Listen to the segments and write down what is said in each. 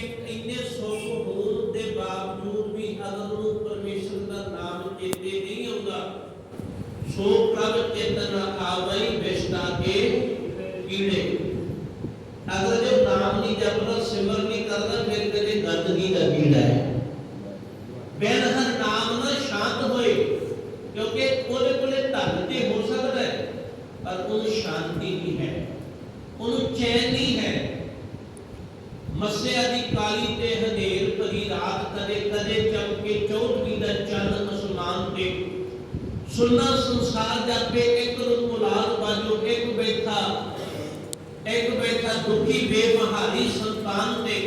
ਕਿ ਇੰਨੇ ਸੁੱਖ ਹੋਣ ਦੇ ਬਾਵਜੂਦ ਵੀ ਅਗਰ ਨੂੰ ਪਰਮੇਸ਼ਰ ਦਾ ਨਾਮ ਚੇਤੇ ਨਹੀਂ ਆਉਂਦਾ। ਸੋ ਪ੍ਰਭ ਚੇਤਨਾ ਆਵਈ ਵਿਸ਼ਤਾ ਕੇ ਕੀੜੇ। ਅਗਰ ਜੇ ਨਾਮ ਨਹੀਂ ਜਪਦਾ, ਸਿਮਰ ਨਹੀਂ ਕਰਦਾ, ਫਿਰ ਕਦੇ ਗੰਦਗੀ ਦਾ ਕੀੜਾ ਹੈ। ਬੇਨਹਰ ਨਾਮ ਨਾਲ ਸ਼ਾਂਤ ਹੋਏ, ਕਿਉਂਕਿ ਉਹਦੇ ਕੋਲੇ ਧਨ ਤੇ ਹੋ ਸਕਦਾ ਹੈ, ਪਰ ਉਹਨੂੰ ਸ਼ਾਂਤੀ ਨਹੀਂ ਹੈ। ਉਹਨੂੰ ਚੈਨ ਨਹੀਂ ਹੈ। ਮਸਿਆ ਦੀ ਕਾਲੀ ਤੇ ਹਨੇਰ ਭਰੀ ਰਾਤ ਕਦੇ ਕਦੇ ਚਮਕੇ ਚੌਧਰੀ ਦਾ ਚੰਨ ਅਸਮਾਨ ਤੇ। ਸੁੰਨਾ ਸੰਸਾਰ ਜਾਪੇ ਇੱਕ ਨੂੰ ਮੁਲਾਲ ਬਾਜੋ ਇੱਕ ਬੈਠਾ ਇੱਕ ਬੈਠਾ ਦੁਖੀ ਬੇਬਹਾਰੀ ਸੰਤਾਨ ਤੇ।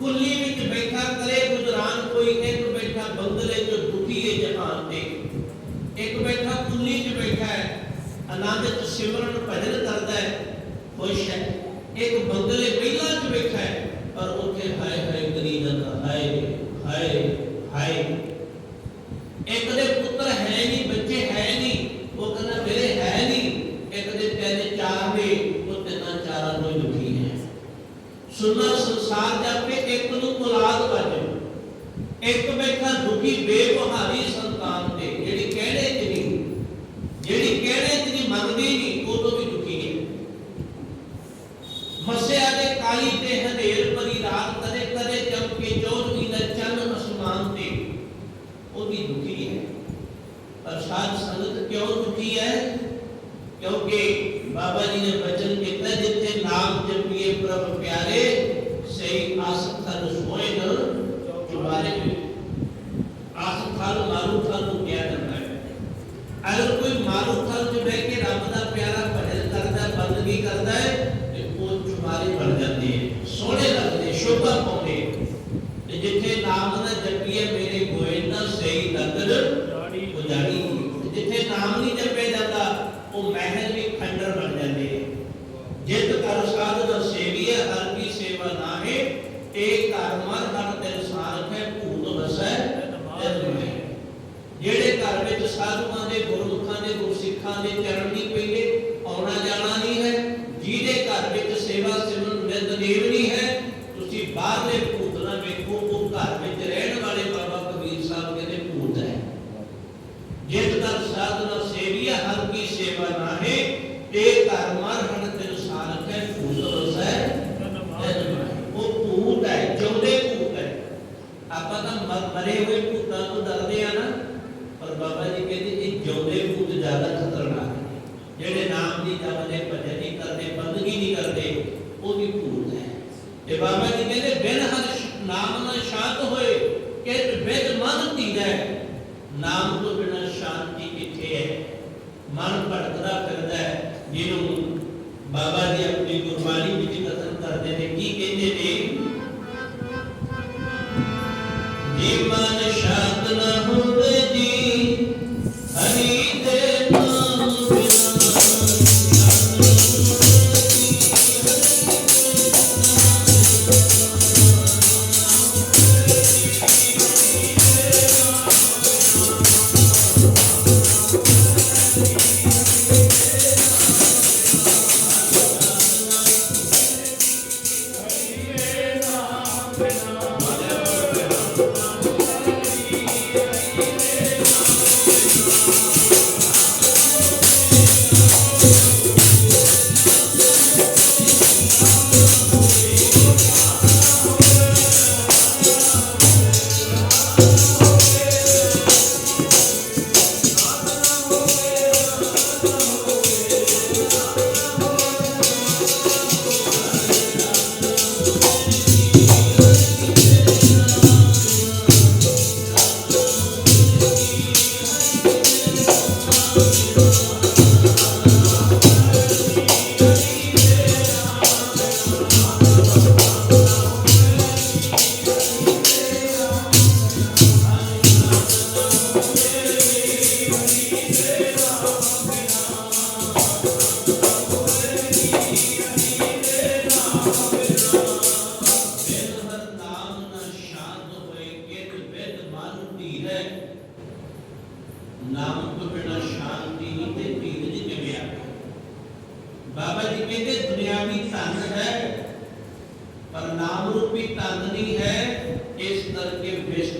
ਕੁੱਲੀ ਇੱਕ ਬੈਠਾ ਦੁਖੀ ਬੇਵਹਾਰੀ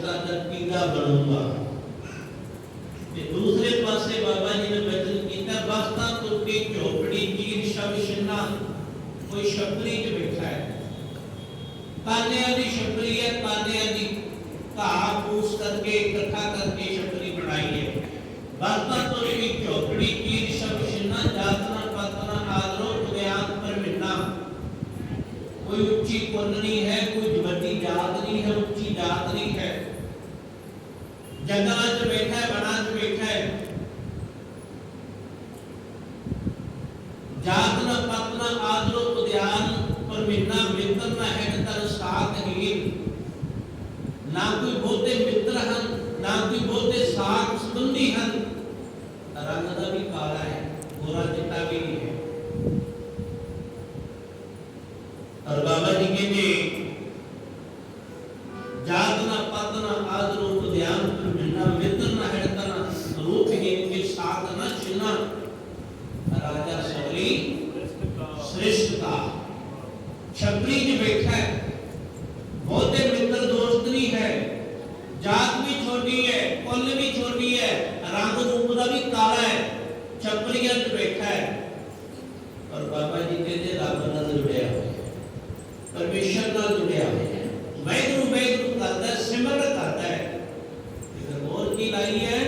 ਵਿਸ਼ਤਾ ਦਾ ਕੀੜਾ ਬਣੂਗਾ ਤੇ ਦੂਸਰੇ ਪਾਸੇ ਬਾਬਾ ਜੀ ਨੇ ਬਚਨ ਕੀਤਾ, ਬਸਤਾ ਤੁਰਕੀ ਝੋਪੜੀ ਚੀਰ ਸ਼ਬ ਸ਼ਿਨਾ, ਕੋਈ ਛਪਰੀ ਚ ਬੈਠਾ ਹੈ। ਤਾਨਿਆਂ ਦੀ ਛਪਰੀ ਹੈ, ਤਾਨਿਆਂ ਦੀ ਘਾਹ ਫੂਸ ਕਰਕੇ, ਇਕੱਠਾ ਕਰਕੇ ਛਪਰੀ ਬਣਾਈ ਹੈ। ਬਸਤਾ ਤੁਰਕੀ ਝੋਪੜੀ ਚੀਰ ਸ਼ਬ ਸ਼ਿਨਾ ਜਾਤਨਾ ਪਾਤਨਾ ਆਦਰੋ ਤੁਗਿਆਨ ਪਰਮਿਨਾ ਕੋਈ ਉੱਚੀ ਕੁੰਨਣੀ ਹੈ ਕੋਈ ਵੱਡੀ ਜਾਤ ਨਹੀਂ ਹੈ ਉੱਚੀ ਜਾਤ ਨਹੀਂ ਹੈ ਜੰਗਲਾਂ 'ਚ ਬੈਠਾ ਹੈ ਵਨਾਂ 'ਚ ਬੈਠਾ ਹੈ ਜਾਤ ਨਾ ਆਦਰੋ ਉਦਿਆਨ ਪਰ ਮਿੰਨਾ ਮਿੱਤਰ ਨਾ ਹੈ ਤਰ ਸਾਥ ਹੀਨ ਨਾ ਕੋਈ ਬਹੁਤੇ ਮਿੱਤਰ ਹਨ, ਨਾ ਕੋਈ ਬਹੁਤੇ ਸਾਥ ਸੰਬੰਧੀ ਹਨ। ਰੰਗ ਦਾ ਵੀ ਕਾਲਾ ਹੈ, ਗੋਰਾ ਚਿੱਟਾ ਵੀ ਨਹੀਂ ਹੈ। ਰੰਗ ਰੂਪ ਦਾ ਵੀ ਕਾਲਾ ਹੈ ਛਪਰੀਆਂ ਚ ਬੈਠਾ ਹੈ। ਔਰ ਬਾਬਾ ਜੀ ਕਹਿੰਦੇ ਰੱਬ ਨਾਲ ਜੁੜਿਆ ਹੋਇਆ ਹੈ, ਪਰਮੇਸ਼ਰ ਨਾਲ ਜੁੜਿਆ ਹੋਇਆ ਹੈ। ਵੈਗਰੂ ਵੈਗਰੂ ਕਰਦਾ ਸਿਮਰਨ ਕਰਦਾ ਹੈ। ਤੇ ਹੋਰ ਕੀ ਲਾਈ ਹੈ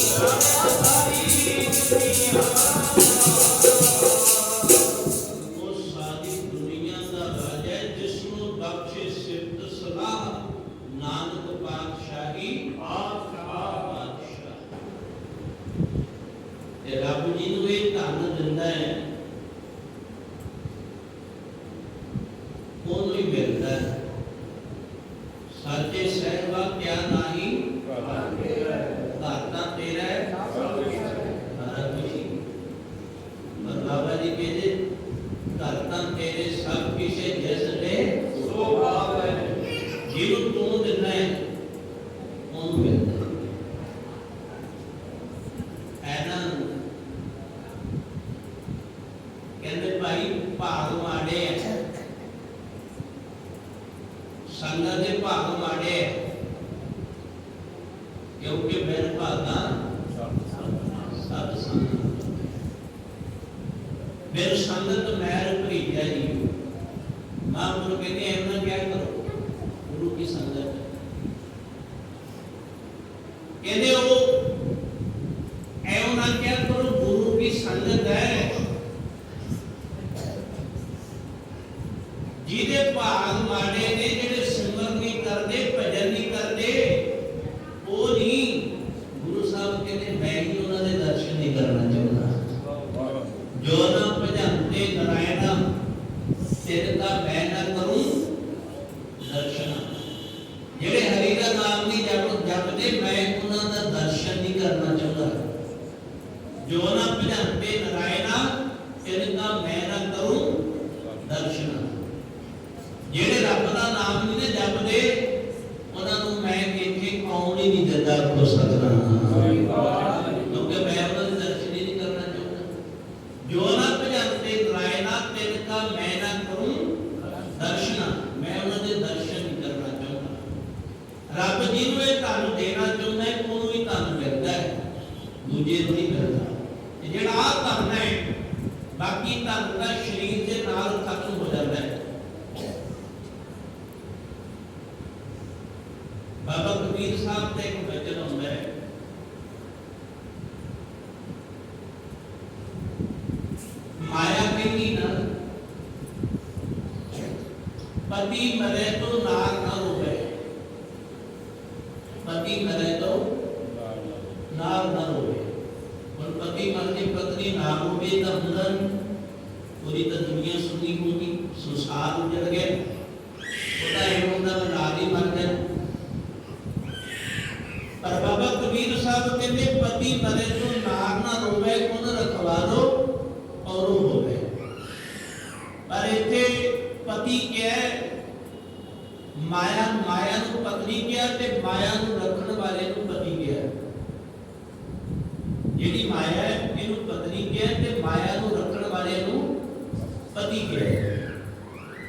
I'm ਐਉਂ ਨਾ ਕਰੋ ਗੁਰੂ ਕੀ ਸੰਗਤ ਹੈ। ਜਿਹਦੇ ਭਾਗ ਮਾੜੇ ਨੇ ਜਿਹੜੇ ਸਿਮਰਨ ਨਹੀਂ ਕਰਦੇ ਭਜਨ ਨਹੀਂ ਕਰਦੇ ਉਹ ਨਹੀਂ ਗੁਰੂ ਸਾਹਿਬ ਕਹਿੰਦੇ ਮੈਂ ਹੀ ਉਹਨਾਂ ਦੇ ਦਰਸ਼ਨ ਨਹੀਂ ਕਰਨਾ ਚਾਹੁੰਦਾ ਜੋ ਨਾ ਭਜੰਤੇ ਨਰਾਇਣਾ ਤਿਨ ਦਾ ਮੈਂ ਨਾ ਕਰੂੰ ਦਰਸ਼ਨ ਜਿਹੜੇ ਹਰੀ ਦਾ ਨਾਮ ਨਹੀਂ ਜਪ ਜਪਦੇ ਮੈਂ ਉਹਨਾਂ ਦਾ ਦਰਸ਼ਨ ਨਹੀਂ ਕਰਨਾ ਚਾਹੁੰਦਾ ਜੋ ਨਾ ਭਜੰਤੇ ਨਰਾਇਣਾ ਤਿਨ ਦਾ ਮੈਂ ਨਾ ਕਰੂੰ ਦਰਸ਼ਨ ਜਿਹੜੇ ਰੱਬ ਦਾ ਨਾਮ ਨਹੀਂ ਨੇ ਜਪਦੇ ਉਹਨਾਂ ਨੂੰ ਮੈਂ ਇੱਥੇ ਆਉਣ ਹੀ ਨਹੀਂ ਦਿੰਦਾ ਕੋ ਸਤਨਾਮ। ਕਿਉਂਕਿ ਮੈਂ ਉਹਨਾਂ ਦੇ ਦਰਸ਼ਨ ਹੀ ਨਹੀਂ ਕਰਨਾ ਚਾਹੁੰਦਾ ਜੋ ਨਾ ਭਜੰਤੇ ਰਾਇਨਾ ਤਿਨ ਕਾ ਮੈਂ ਨਾ ਕਰੂੰ ਦਰਸ਼ਨ ਮੈਂ ਉਹਨਾਂ ਦੇ ਦਰਸ਼ਨ ਨਹੀਂ ਕਰਨਾ ਚਾਹੁੰਦਾ ਰੱਬ ਜੀ ਨੂੰ ਇਹ ਧਨ ਦੇਣਾ ਚਾਹੁੰਦਾ ਹੈ ਉਹਨੂੰ ਵੀ ਧਨ ਮਿਲਦਾ ਹੈ ਦੂਜੇ ਨੂੰ ਨਹੀਂ ਮਿਲਦਾ ਤੇ ਜਿਹੜਾ ਆ ਧਨ ਹੈ ਬਾਕੀ ਧਨ ਦਾ ਸਰੀਰ ਦੇ ਨਾਲ ਖਤਮ ਹੋ ਜਾਂਦਾ ਹੈ ਬਾਬਾ ਕਬੀਰ ਸਾਹਿਬ ਦਾ ਇੱਕ ਵਚਨ ਹੁੰਦਾ ਹੈ ਮਾਇਆ ਕਹਿੰਦੀ ਨਾ ਪਤੀ ਮਰੇ ਤੋਂ ਨਾਰ ਨਾ ਹੋਵੇ ਪਤੀ ਮਰੇ ਤੋਂ ਨਾਰ ਨਾ ਹੋਵੇ ਹੁਣ ਪਤੀ ਮਰ ਕੇ ਪਤਨੀ ਨਾ ਹੋਵੇ ਤਾਂ ਹੁੰਦਾ ਨੀ। ਪੂਰੀ ਤਾਂ ਦੁਨੀਆ ਸੁਣੀ ਹੋਗੀ ਸੰਸਾਰ ਉਜੜ ਗਿਆ ਉਹਦਾ ਇਹ ਹੁੰਦਾ ਵੀ ਨਾਲ ਹੀ ਮਰ ਗਿਆ ਪਰ ਬਾਬਾ ਕਬੀਰ ਸਾਹਿਬ ਕਹਿੰਦੇ ਪਤੀ ਮਰੇ ਤੋਂ ਨਾਰ ਨਾ ਰੋਵੇ ਉਹਨ ਰਖਵਾ ਦੋ ਔਰ ਉਹ ਹੋਵੇ ਪਰ ਇੱਥੇ ਪਤੀ ਕਿਹਾ ਹੈ, ਮਾਇਆ ਮਾਇਆ ਨੂੰ ਪਤਨੀ ਕਿਹਾ ਤੇ ਮਾਇਆ ਨੂੰ ਰੱਖਣ ਵਾਲੇ ਨੂੰ ਪਤੀ ਕਿਹਾ। ਜਿਹੜੀ ਮਾਇਆ ਹੈ, ਇਹਨੂੰ ਪਤਨੀ ਕਿਹਾ ਤੇ ਮਾਇਆ ਨੂੰ ਰੱਖਣ ਵਾਲੇ ਨੂੰ ਪਤੀ ਕਿਹਾ।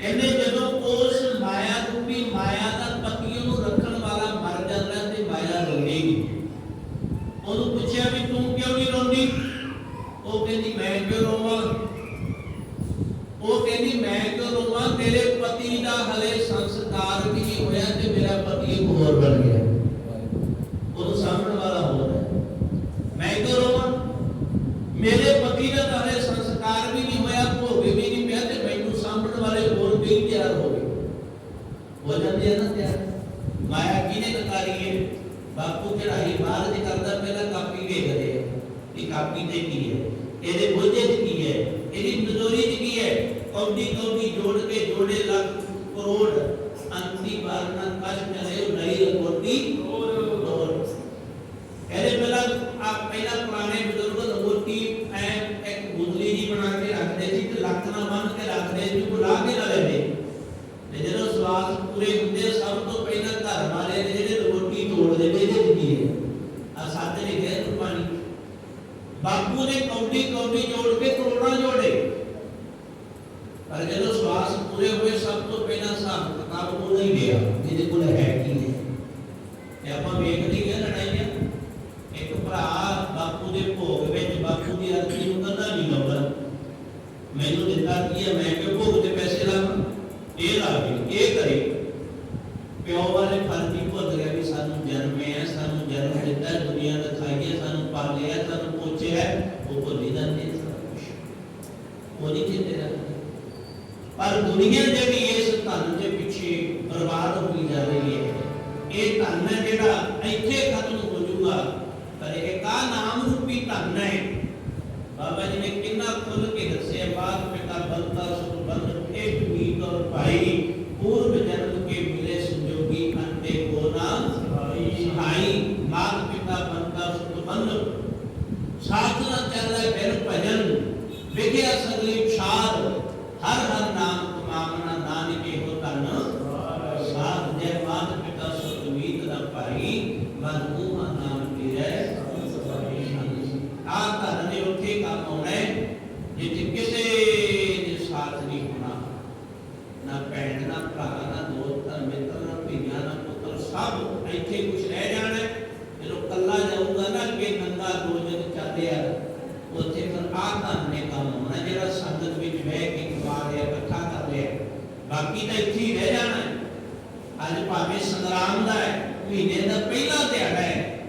ਕਹਿੰਦੇ ਜਦੋਂ ਉਸ ਮਾਇਆ ਰੂਪੀ ਮਾਇਆ ਦਾ ਪਤੀ ਉਹਨੂੰ ਰੱਖਣ ਵਾਲਾ ਮਰ ਜਾਂਦਾ ਤੇ ਮਾਇਆ ਰੋਂਦੀ ਉਹਨੂੰ ਪੁੱਛਿਆ ਵੀ ਤੂੰ ਕਿਉਂ ਨਹੀਂ ਰੋਂਦੀ ਉਹ ਕਹਿੰਦੀ ਮੈਂ ਕਿਉਂ ਰੋਵਾਂ ਉਹ ਕਹਿੰਦੀ ਮੈਂ ਕਿਉਂ ਰੋਵਾਂ ਤੇਰੇ ਪਤੀ ਦਾ ਹਲੇ ਸੰਸਕਾਰ ਵੀ ਨਹੀਂ ਹੋਇਆ ਤੇ ਮੇਰਾ ਪਤੀ ਇੱਕ ਹੋਰ ਬਣ ਗਿਆ ਉਹਨੂੰ ਸਾਹਮਣ ਵਾਲਾ ਹੋਰ ਹੈ ਮੈਂ ਕਿਉਂ ਰੋਵਾਂ ਮੇਰੇ ਪਤੀ ਦਾ ਤਾਂ ਹਲੇ ਸੰਸਕਾਰ ਵੀ ਨਹੀਂ ਹੋਇਆ ਭੋਗ ਵੀ ਨਹੀਂ ਪਿਆ ਤੇ ਮੈਨੂੰ ਸਾਂਭਣ ਵਾਲੇ ਹੋਰ ਵੀ ਤਿਆਰ ਹੋ ਗਏ ਹੋ ਜਾਂਦੇ ਆ ਨਾ ਤਿਆਰ ਮਾਇਆ ਕਿਹਨੇ ਕਤਾਰੀ ਹੈ ਬਾਪੂ ਚੜਾਈ ਮਹਾਰਾਜ ਕਰਦਾ ਪਹਿਲਾਂ ਕਾਪੀ ਵੇਖਦੇ ਆ ਕਿ ਕਾਪੀ ਤੇ ਕੀ ਹੈ ਇਹਦੇ ਬੋਝੇ ਚ ਕੀ ਹੈ ਇਹਦੀ ਮਜ਼ਦੂਰੀ ਚ ਕੀ ਹੈ ਕੌਡੀ ਕੌਡੀ ਜੋੜ ਕੇ ਜੋੜੇ ਲੱਖ ਕਰੋੜ ਅੰਤੀ ਵਾਰ ਨਾ ਕਸ਼ ਚਲੇ ਨਹੀਂ ਰਕੋਟੀ ਹੋਰ ਇਹਦੇ ਪਹਿਲਾਂ ਆ ਪਹਿਲਾਂ ਪੁਰਾਣੇ ਤੋੜਦੇ ਹੈ ਆ ਸੱਚ ਲਿਖਿਆ ਗੁਰਬਾਣੀ ਬਾਪੂ ਨੇ ਕੌਡੀ ਕੌਡੀ ਜੋੜ ਕੇ ਕਰੋੜਾਂ ਜੋੜੇ। ਪਰ ਜਦੋਂ ਸਵਾਸ ਪੂਰੇ ਹੋਏ, ਸਭ ਤੋਂ ਪਹਿਲਾਂ ਹਿਸਾਬ ਕਿਤਾਬ ਉਹ ਨਹੀਂ ਗਿਆ। ਜਿਹਦੇ ਕੋਲ ਹੈ ਕੀ ਹੈ? ਤੇ ਆਪਾਂ ਵੇਖਦੇ ਹੀ ਲੜਾਈਆਂ। ਇੱਕ ਭਰਾ ਬਾਪੂ ਦੇ ਭੋਗ ਵਿੱਚ ਬਾਪੂ ਦੀ ਅਰਥੀ ਨੂੰ ਕੰਦਾ ਨਹੀਂ ਲਾਉਂਦਾ। ਮੈਨੂੰ ਦਿੱਤਾ ਕੀ ਹੈ? ਮੈਂ ਕਿ ਭੋਗ ਦੇ ਪੈਸੇ ਲਾਵਾਂ ਇਹ ਲਾ ਕੇ ਇਹ ਕਰੇ ਨਹੀਂ ਕਹਿੰਦੇ ਰੱਖਦੇ ਪਰ ਦੁਨੀਆ ਜਿਹੜੀ ਇਸ ਧਨ ਦੇ ਪਿੱਛੇ ਬਰਬਾਦ ਹੋਈ ਜਾ ਰਹੀ ਹੈ। ਇਹ ਧਨ ਹੈ ਜਿਹੜਾ ਇੱਥੇ ਖਤਮ ਹੋ ਜਾਊਗਾ। ਪਰ ਇਹ ਕਾ ਨਾਮ ਰੂਪੀ ਧਨ ਹੈ? ਬਾਬਾ ਜੀ ਨੇ ਕਿੰਨਾ ਖੁੱਲ ਕੇ ਦੱਸਿਆ ਬਾਤ ਪਿਤਾ ਬੰਤਾ ਸੁਖ ਬੰਦ ਇੱਕ ਮੀਤ ਔਰ ਭਾਈ ਪੂਰਵ ਜਨਮ ਕੇ ਮਿਲੇ ਸੰਜੋਗੀ ਅੰਤੇ ਕੋ ਨਾਮ। ਸਹਾਈ। ਮਾਤ ਪਿਤਾ ਬੰਤਾ ਸੁਖ ਬੰਦ ਵਿਖਿਆ ਸਗਲੀ ਛਾਦ ਹਰ ਹਰ ਨਾਮ ਕਮਾਵਣਾ ਨਾਨਕੇ ਹੋ ਧਨ। ਸਾਧ ਦੇ ਮਾਤ ਪਿਤਾ ਸੁਖ ਦਾ ਭਾਈ। ਮਨ ਨਾਮ ਤੇਰੇ ਆ ਧਨ ਨੇ ਉੱਥੇ ਕੰਮ ਆਉਣਾ। ਜਿੱਥੇ ਕਿਸੇ ਦੇ ਸਾਥ ਨਹੀਂ ਹੋਣਾ। ਨਾ ਭੈਣ, ਨਾ ਭਰਾ, ਨਾ ਦੋਸਤ, ਨਾ ਮਿੱਤਰ, ਨਾ ਧੀਆਂ, ਨਾ ਪੁੱਤਰ, ਸਭ ਇੱਥੇ ਕੁਝ ਰਹਿ ਜਾਣਾ ਹੈ। ਜਦੋਂ ਕੱਲਾ ਜਾਊਗਾ ਨਾ ਕਿ ਨੰਗਾ ਦੋ ਜਨ ਚਾਹਦੇ ਆ ਉੱਥੇ ਫਿਰ ਆ ਧਨ ਨੇ ਕੰਮ ਆਉਣਾ ਜਿਹੜਾ ਸੰਗਤ ਵਿੱਚ ਬਹਿ ਕੇ ਕਮਾ ਲਿਆ ਇਕੱਠਾ ਕਰ ਲਿਆ ਬਾਕੀ ਤਾਂ ਇੱਥੇ ਹੀ ਰਹਿ ਜਾਣਾ ਹੈ ਅੱਜ ਭਾਵੇਂ ਸੰਗਰਾਮ ਦਾ ਹੈ ਮਹੀਨੇ ਦਾ ਪਹਿਲਾ ਦਿਹਾੜਾ ਹੈ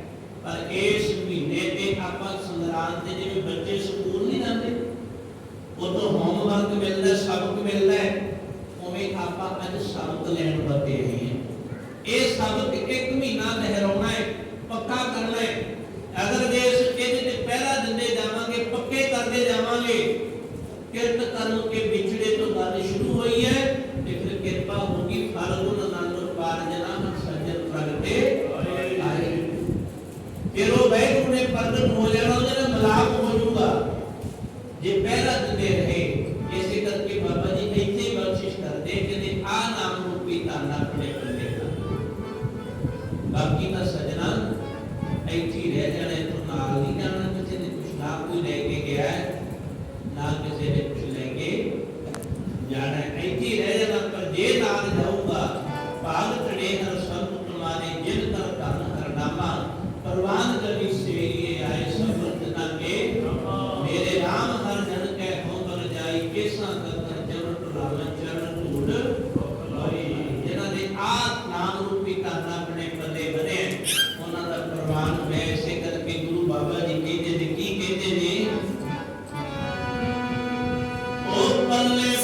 ਪਰ ਇਸ ਮਹੀਨੇ ਤੇ ਆਪਾਂ ਸੰਗਰਾਮ ਤੇ ਜਿਵੇਂ ਬੱਚੇ ਸਕੂਲ ਨਹੀਂ ਜਾਂਦੇ ਉਦੋਂ ਹੋਮਵਰਕ ਮਿਲਦਾ ਸਬਕ ਮਿਲਦਾ ਹੈ ਉਵੇਂ ਆਪਾਂ ਅੱਜ ਸਬਕ ਲੈਣ ਵਰਤੇ ਆਏ ਹਾਂ ਇਹ ਸਬਕ ਇੱਕ ਮਹੀਨਾ ਲਹਿਰਾਉਣਾ ਹੈ ਪੱਕਾ ਕਰਨਾ ਹੈ ਅਗਰ ਜੇ ਇਸ ਇਹਦੇ ਤੇ ਪਹਿਰਾ ਦਿੰਦੇ ਜਾਵਾਂਗੇ ਪੱਕੇ ਕਰਦੇ ਜਾਵਾਂਗੇ ਕਿਰਤ ਕਰਨ ਕੇ ਵਿਛੜੇ ਤੋਂ ਗੱਲ ਸ਼ੁਰੂ ਹੋਈ ਹੈ ਤੇ ਫਿਰ ਕਿਰਪਾ ਹੋਗੀ ਫਲ ਗੁਣ ਆਨੰਦ ਪਾਰ ਜਨਾ ਮਨ ਸੱਜਣ ਪ੍ਰਗਟੇ ਆਏ ਫਿਰ ਉਹ ਵੈਗੁਰੂ ਨੇ ਪ੍ਰਗਟ ਹੋ ਜਾਣਾ ਉਹਦੇ ਨਾਲ ਮਲਾਪ ਹੋ ਜਾਊਗਾ ਜੇ ਪਹਿਰਾ ਦਿੰਦੇ ਰਹੇ ਇਸੇ ਕਰਕੇ ਬਾਬਾ ਜੀ ਇੱਥੇ ਹੀ ਬਖਸ਼ਿਸ਼ ਕਰਦੇ ਕਿ ਆ ਨਾਮ ਰੂਪੀ ਧਨ ਆਪਣੇ ਬੰਦੇ ਦਾ ਬਾਕੀ ਤਾਂ ਸਜਣਾ, ਇੱਥੇ ਰਹਿ ਜਾਣਾ ਤੋਂ ਨਾਲ ਨਹੀਂ ਜਾਣਾ, ਕਿਸੇ ਨੇ ਕੁਛ ਨਾ ਕੋਈ ਲੈ ਕੇ ਗਿਆ ਨਾ only